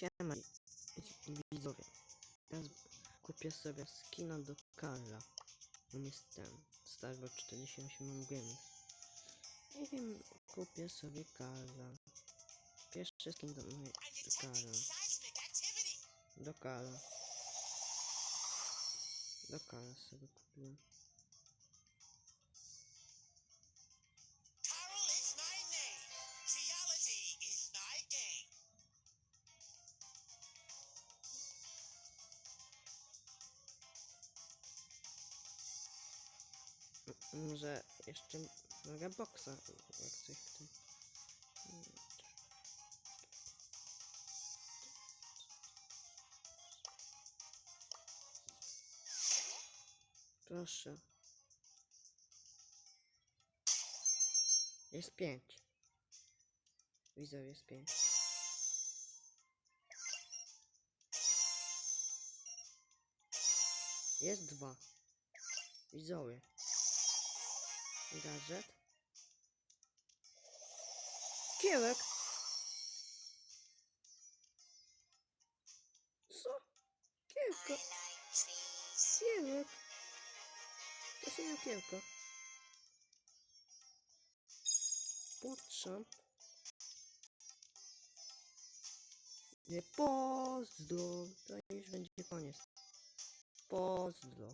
Siema widzowie. Teraz kupię sobie skina do Karla. On jest ten. Starego 48 Game. I wiem, kupię sobie Karla. Pierwszy skin do, mojej- Karla. Do Karla. Do Karla sobie kupiłem. Może jeszcze mogę boksa, jak coś chce. Proszę. Jest pięć. Jest pięć. Jest dwa. Widzowie. Gadżet. Kiełek. Co? Kiełko. Kiełek. To się nie kiełko. Potrzeb. Nie pozdro. To już będzie koniec. Pozdro.